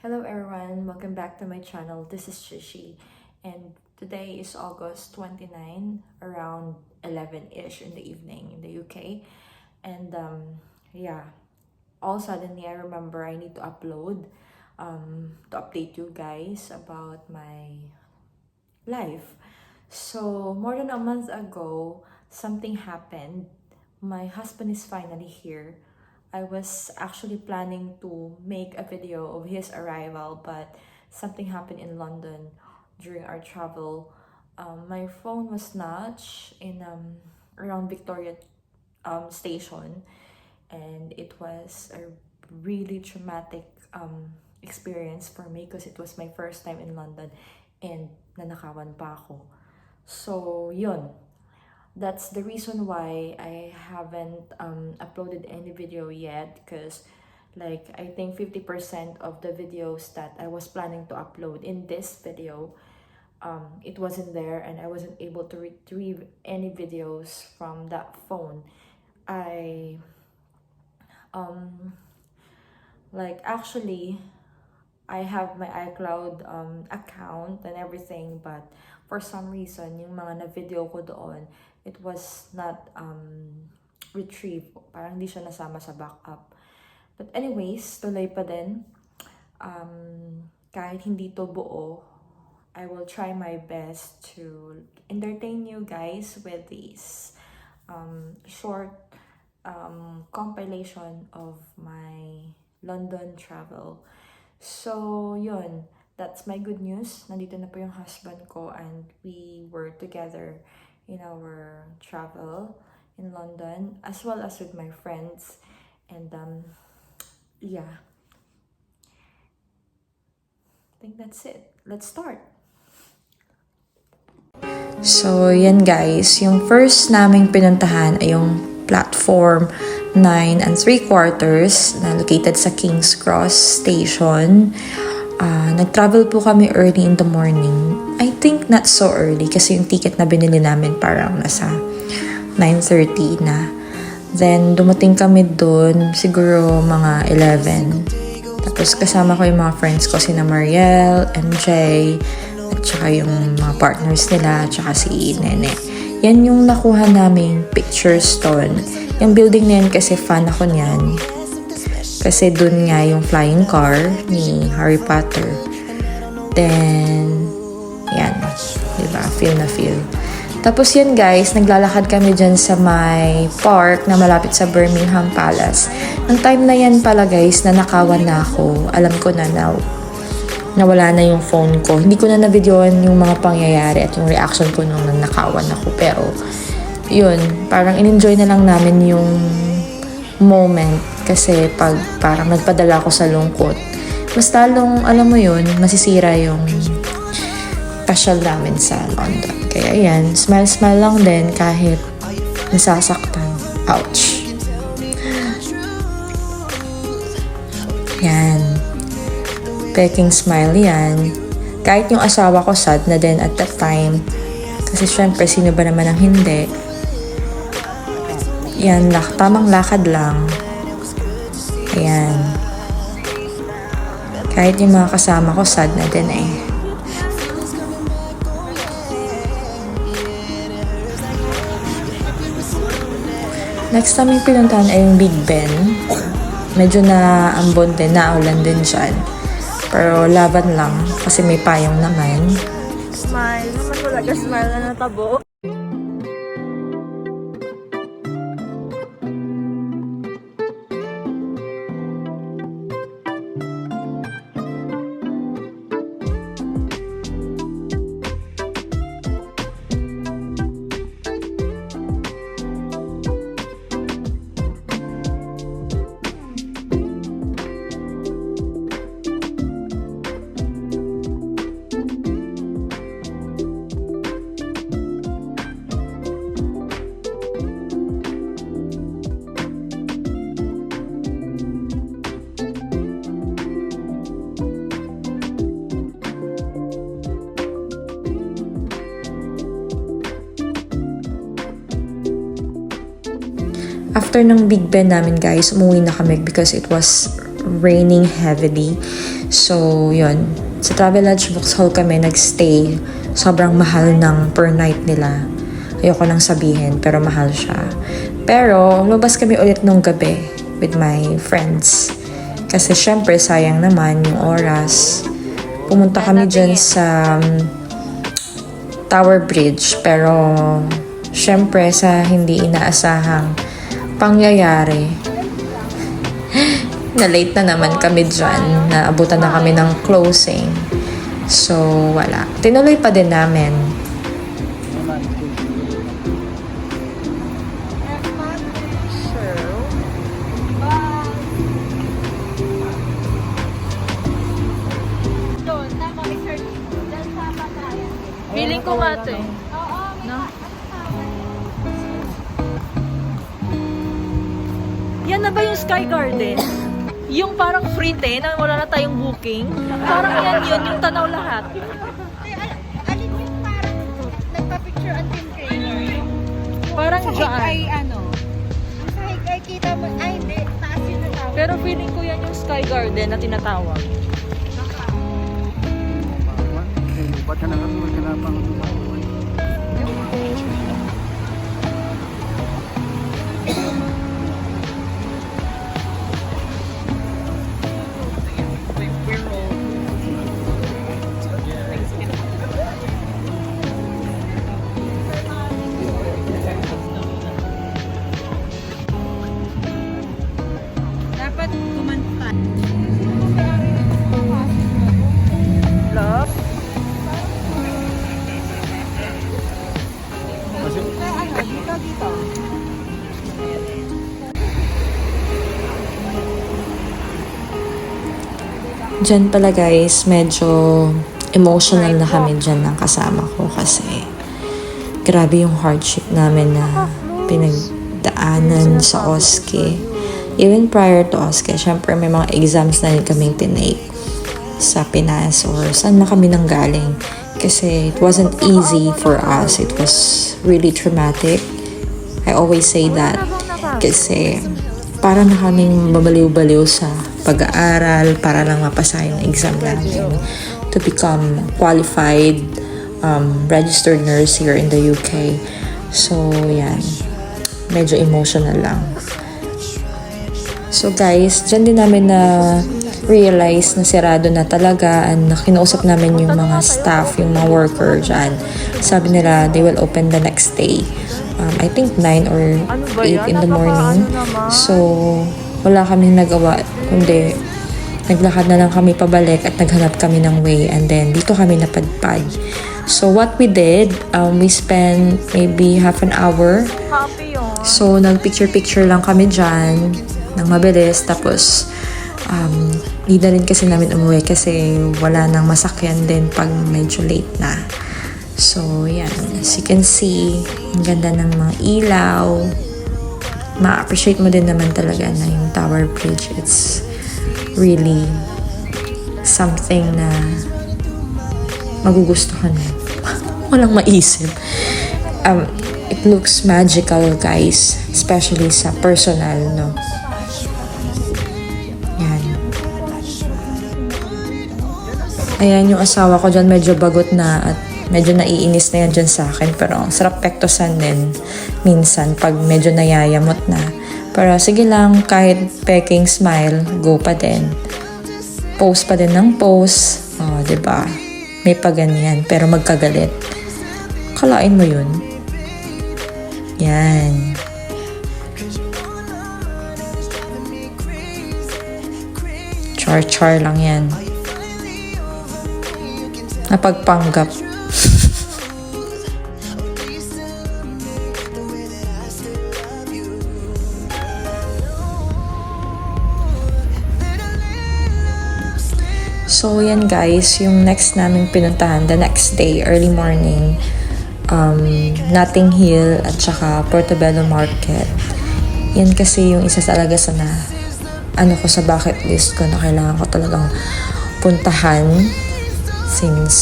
Hello everyone, welcome back to my channel. This is Shishi and today is August 29 around 11ish in the evening in the UK. And um yeah, all suddenly I remember I need to upload um to update you guys about my life. So, more than a month ago, something happened. My husband is finally here. I was actually planning to make a video of his arrival, but something happened in London during our travel. Um, my phone was snatched in um, around Victoria um, Station, and it was a really traumatic um, experience for me because it was my first time in London and nanakawan pa ako. So, yun. That's the reason why I haven't um, uploaded any video yet because like I think 50% of the videos that I was planning to upload in this video um, it wasn't there and I wasn't able to retrieve any videos from that phone. I um like actually I have my iCloud um, account and everything but for some reason yung mga na-video ko doon it was not um, retrieved parang hindi siya nasama sa backup but anyways tuloy pa din um, kahit hindi to buo I will try my best to entertain you guys with this um, short um, compilation of my London travel. So, yun. That's my good news. Nandito na po yung husband ko and we were together in our travel in London as well as with my friends. And um, yeah. I think that's it. Let's start. So, yan guys. Yung first naming pinuntahan ay yung platform 9 and 3 quarters na located sa King's Cross Station. Ah, nag-travel po kami early in the morning. I think not so early kasi yung ticket na binili namin parang nasa 9.30 na. Then, dumating kami doon siguro mga 11. Tapos kasama ko yung mga friends ko, sina Mariel, MJ, at saka yung mga partners nila, at saka si Nene. Yan yung nakuha naming pictures doon. Yung building na yan kasi fan ako niyan. Kasi dun nga yung flying car ni Harry Potter. Then? Feel na feel. Tapos yun guys, naglalakad kami dyan sa may park na malapit sa Birmingham Palace. Ang time na yan pala guys, na nakawan na ako. Alam ko na na nawala na yung phone ko. Hindi ko na na-videoan yung mga pangyayari at yung reaction ko nung nakawan ako. Pero, yun, parang in-enjoy na lang namin yung moment. Kasi pag parang nagpadala ako sa lungkot, mas talong, alam mo yun, masisira yung pasyal namin sa London. Kaya yan, smile-smile lang din kahit nasasaktan. Ouch. Yan. Peking smile yan. Kahit yung asawa ko sad na din at that time. Kasi syempre, sino ba naman ang hindi? Yan, lak tamang lakad lang. Ayan. Kahit yung mga kasama ko sad na din eh. Next namin pinuntahan ay yung Big Ben. Medyo na ambon din, naulan din dyan. Pero laban lang kasi may payong naman. Smile. Naman talaga smile na natabo. After ng Big Ben namin guys, umuwi na kami because it was raining heavily. So, yun. Sa Travelodge Vauxhall kami nagstay. Sobrang mahal ng per night nila. Ayoko nang sabihin, pero mahal siya. Pero, lumabas kami ulit nung gabi with my friends. Kasi syempre, sayang naman yung oras. Pumunta kami dyan sa um, Tower Bridge. Pero, syempre, sa hindi inaasahang pangyayari, na late na naman kami dyan. Naabutan na kami ng closing. So, wala. Tinuloy pa din namin. 20 nang wala na tayong booking. Parang yan yun, yung tanaw lahat. Alin yung parang nagpa-picture ang Tim Kramer? Parang Sa ay ano? Sa hig ay kita mo, ay hindi, taas yun na. Pero feeling ko yan yung Sky Garden na tinatawag. Ba't ka na nga, ba't ka na pang Diyan pala guys, medyo emotional na kami dyan ng kasama ko kasi grabe yung hardship namin na pinagdaanan sa OSCE. Even prior to OSCE, syempre may mga exams na rin kaming tinake sa Pinas or saan na kami nang galing. Kasi it wasn't easy for us. It was really traumatic. I always say that kasi para na kaming babaliw-baliw sa pag-aaral para lang mapasa yung exam namin to become qualified um, registered nurse here in the UK. So, yan. Medyo emotional lang. So guys, dyan din namin na realize na sirado na talaga and na kinausap namin yung mga staff, yung mga worker dyan. Sabi nila they will open the next day. Um, I think 9 or 8 in the morning. So, wala kaming nagawa kundi naglakad na lang kami pabalik at naghanap kami ng way and then dito kami napadpad. So, what we did, um, we spent maybe half an hour yun. So, nag-picture-picture lang kami dyan ng mabilis. Tapos, um, di na rin kasi namin umuwi kasi wala nang masakyan din pag medyo late na. So, yan. As you can see, ang ganda ng mga ilaw. Ma-appreciate mo din naman talaga na yung Tower Bridge. It's really something na magugustuhan mo. Walang maisip. Um, it looks magical, guys. Especially sa personal, no? Yan. Ayan, yung asawa ko dyan medyo bagot na at medyo naiinis na yan dyan sa akin. Pero ang sarap pektosan din minsan pag medyo nayayamot na. Pero sige lang, kahit peking smile, go pa din. Post pa din ng post. Oh, 'di ba? May paganyan, pero magkagalit. Kalain mo yun. Yan. Char-char lang yan. Napagpanggap. So, yan guys, yung next namin pinuntahan, the next day, early morning, um, Notting Hill at saka Portobello Market. Yan kasi yung isa talaga sa na, ano ko sa bucket list ko na kailangan ko talagang puntahan since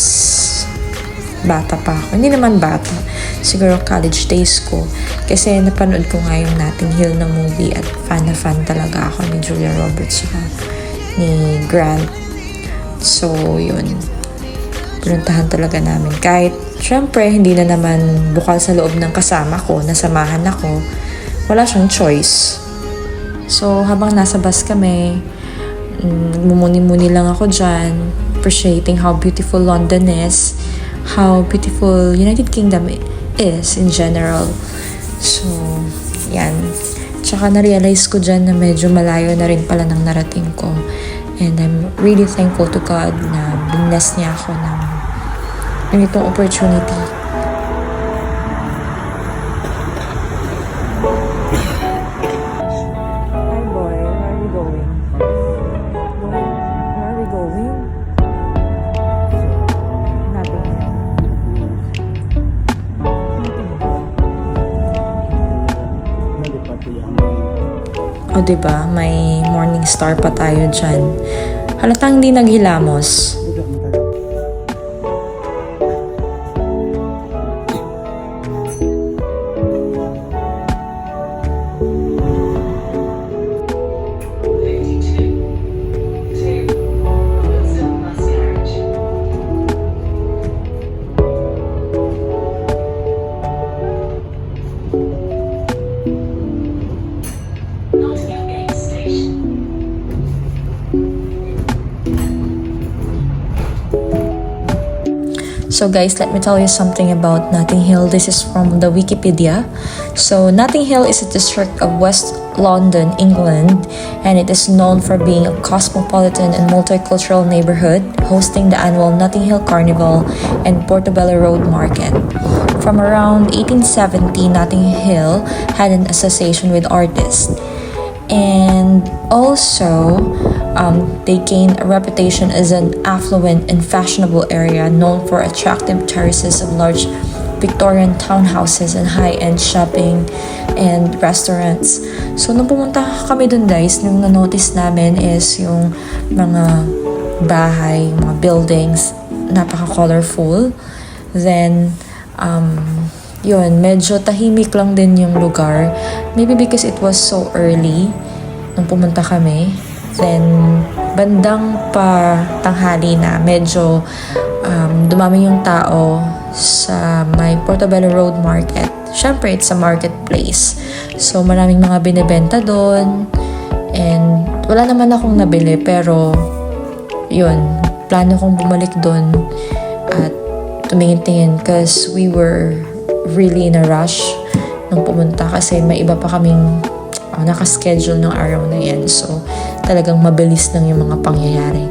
bata pa ako. Hindi naman bata. Siguro college days ko. Kasi napanood ko nga yung Notting Hill na movie at fan na fan talaga ako ni Julia Roberts. Ni Grant. So, yun. Pinuntahan talaga namin. Kahit, syempre, hindi na naman bukal sa loob ng kasama ko, nasamahan ako, wala siyang choice. So, habang nasa bus kami, mm, mumuni-muni lang ako dyan, appreciating how beautiful London is, how beautiful United Kingdom is in general. So, yan. Tsaka na-realize ko dyan na medyo malayo na rin pala ng narating ko. And I'm really thankful to God na binless niya ako ng ganitong opportunity. Hi boy, where are we going? Where, are we going? Nothing. Yan. O, ba diba? Star pa tayo dyan. Halatang hindi naghilamos. So guys, let me tell you something about Notting Hill. This is from the Wikipedia. So Notting Hill is a district of West London, England, and it is known for being a cosmopolitan and multicultural neighborhood, hosting the annual Notting Hill Carnival and Portobello Road Market. From around 1870, Notting Hill had an association with artists. and also um, they gained a reputation as an affluent and fashionable area known for attractive terraces of large Victorian townhouses and high-end shopping and restaurants. So, nung pumunta kami dun guys, nung na-notice namin is yung mga bahay, mga buildings, napaka-colorful. Then, um, yun, medyo tahimik lang din yung lugar. Maybe because it was so early nung pumunta kami. Then, bandang pa tanghali na, medyo um, dumami yung tao sa may Portobello Road Market. Siyempre, it's a marketplace. So, maraming mga binibenta doon. And, wala naman akong nabili, pero, yun, plano kong bumalik doon at tumingin-tingin because we were really in a rush nung pumunta kasi may iba pa kaming uh, nakaschedule ng araw na yan. So, talagang mabilis lang yung mga pangyayari.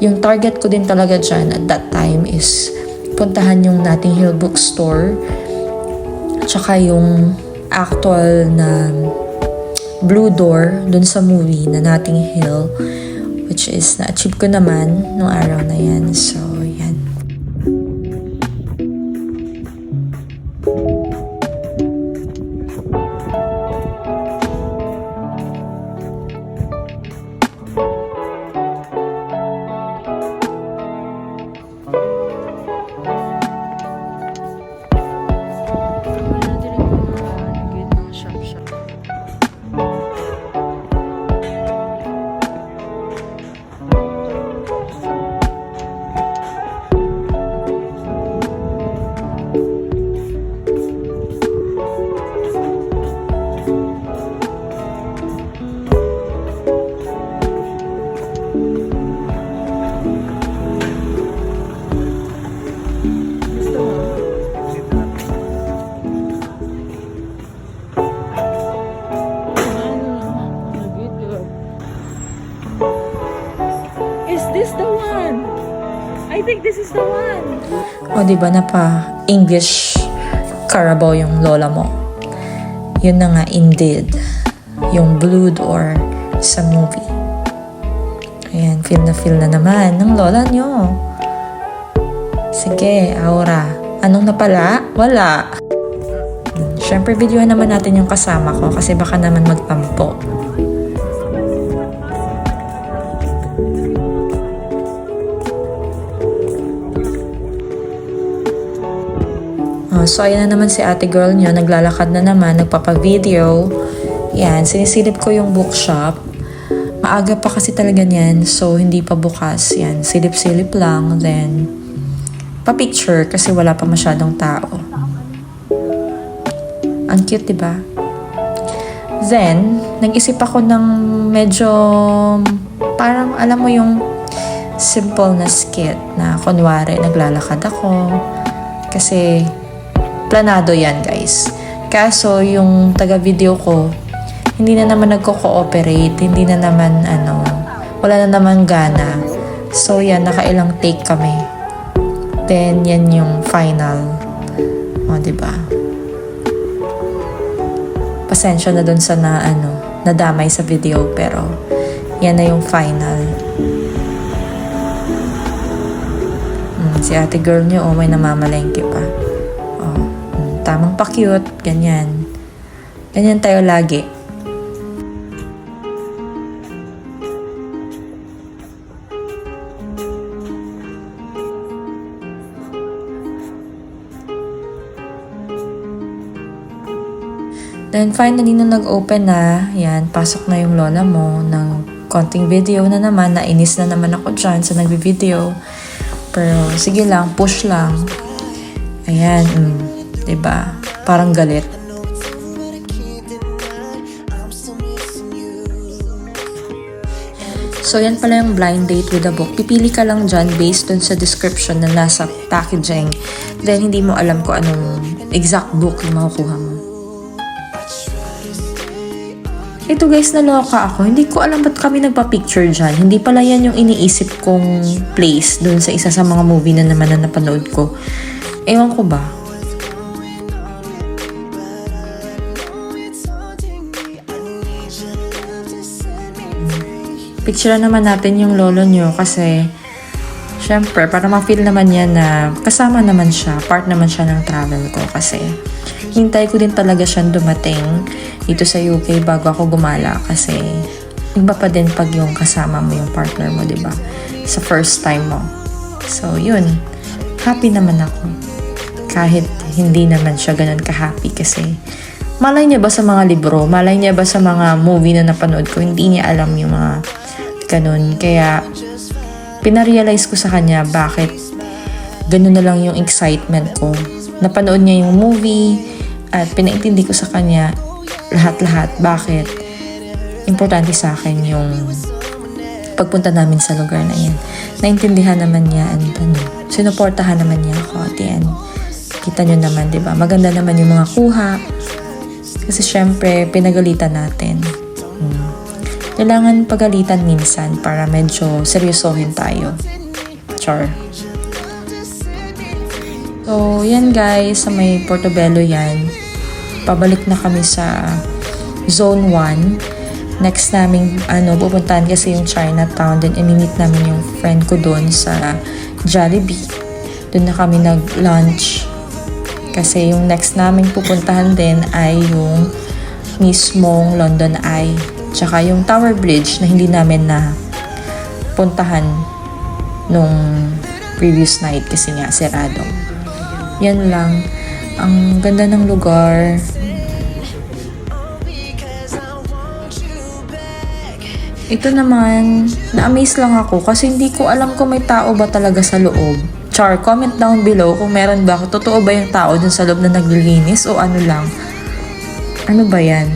Yung target ko din talaga dyan at that time is puntahan yung Notting Hill Bookstore tsaka yung actual na Blue Door dun sa movie na Notting Hill which is na-achieve ko naman nung araw na yan. So, think this is the one. O, di ba na pa English Carabao yung lola mo? Yun na nga indeed. Yung blue door sa movie. Ayan, feel na feel na naman ng lola nyo. Sige, Aura. Anong napala? Wala. Siyempre, videohan naman natin yung kasama ko kasi baka naman magtampo. Oh, so, ayan na naman si ate girl nyo. Naglalakad na naman, nagpapag-video. Yan, sinisilip ko yung bookshop. Maaga pa kasi talaga niyan, so hindi pa bukas. Yan, silip-silip lang. Then, pa-picture kasi wala pa masyadong tao. Ang cute, di ba? Then, nag-isip ako ng medyo parang alam mo yung simple na skit na kunwari naglalakad ako kasi planado yan guys. Kaso yung taga-video ko hindi na naman nagko-cooperate, hindi na naman ano, wala na naman gana. So yan, nakailang take kami. Then yan yung final. O, di ba? Pasensya na dun sa na ano, nadamay sa video pero yan na yung final. Mm, si ate girl niyo, oh, may namamalengke pa. Tamang pa-cute, ganyan. Ganyan tayo lagi. Then finally, nung nag-open na, yan, pasok na yung lola mo ng konting video na naman. Nainis na naman ako dyan sa nagbi-video. Pero sige lang, push lang. Ayan, mm, ba Parang galit. So, yan pala yung blind date with a book. Pipili ka lang dyan based dun sa description na nasa packaging. Then, hindi mo alam kung anong exact book yung makukuha mo. Ito guys, naloka ako. Hindi ko alam ba't kami nagpa-picture dyan. Hindi pala yan yung iniisip kong place dun sa isa sa mga movie na naman na napanood ko. Ewan ko ba? Picture naman natin yung lolo nyo kasi syempre para ma-feel naman yan na kasama naman siya, part naman siya ng travel ko kasi hintay ko din talaga siyang dumating dito sa UK bago ako gumala kasi iba pa din pag yung kasama mo yung partner mo, di ba? Sa first time mo. So, yun. Happy naman ako. Kahit hindi naman siya ganun ka-happy kasi malay niya ba sa mga libro, malay niya ba sa mga movie na napanood ko, hindi niya alam yung mga ganun. Kaya, pinarealize ko sa kanya bakit ganun na lang yung excitement ko. Napanood niya yung movie at pinaintindi ko sa kanya lahat-lahat bakit importante sa akin yung pagpunta namin sa lugar na yan. Naintindihan naman niya and ano, sinuportahan naman niya ako at the end. Kita nyo naman, di ba? Maganda naman yung mga kuha. Kasi syempre, pinagalitan natin. Kailangan pagalitan minsan para medyo seryosohin tayo. Char. So, yan guys, sa may Portobello yan. Pabalik na kami sa Zone 1. Next namin, ano, pupuntahan kasi yung Chinatown. Then, imimit namin yung friend ko doon sa Jollibee. Doon na kami nag-lunch. Kasi yung next namin pupuntahan din ay yung mismong London Eye. Tsaka yung Tower Bridge na hindi namin na puntahan nung previous night kasi nga sarado. Yan lang. Ang ganda ng lugar. Ito naman, na-amaze lang ako kasi hindi ko alam kung may tao ba talaga sa loob. Char, comment down below kung meron ba ako. Totoo ba yung tao dun sa loob na naglilinis o ano lang? Ano ba yan?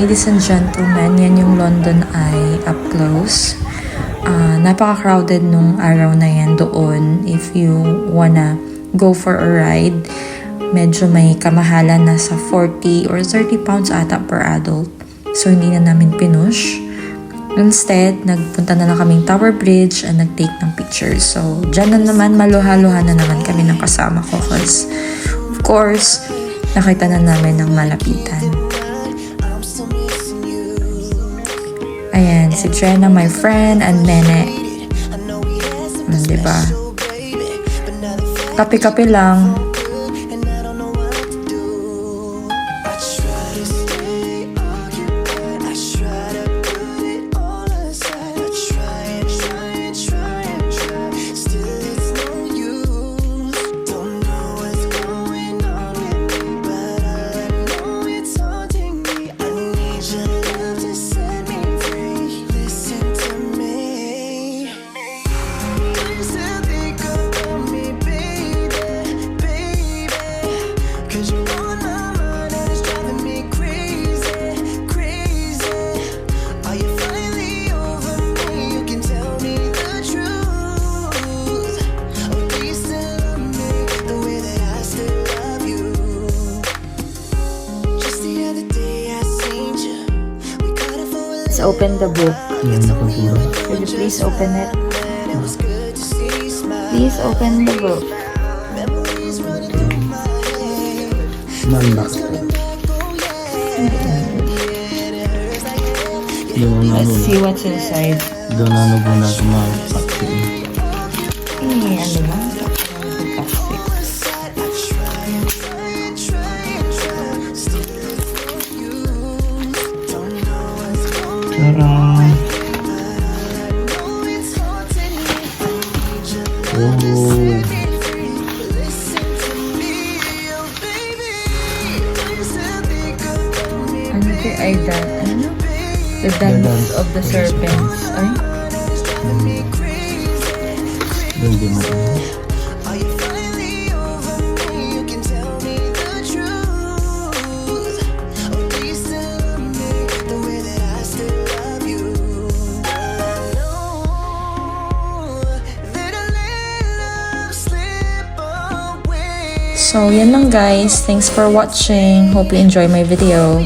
Ladies and gentlemen, yan yung London Eye up close. Ah, napaka-crowded nung araw na yan doon. If you wanna go for a ride, medyo may kamahalan na sa 40 or 30 pounds ata per adult. So, hindi na namin pinush. Instead, nagpunta na lang kaming Tower Bridge and nag-take ng pictures. So, dyan na naman, maluha-luha na naman kami ng kasama ko. Cause, of course, nakita na namin ng malapitan. Ayan, si Jenna, my friend, and Nene. Mm, diba? Kape-kape lang. Let's open the book. Yan na. Could you please open it? Please open the book. Let's see what's inside. doon ano muna ako mag-paksi. Eh, ano ba? Ano kay ay that? Ano? The dance of the serpents. Ay? Din mo. So, yan lang guys. Thanks for watching. Hope you enjoy my video.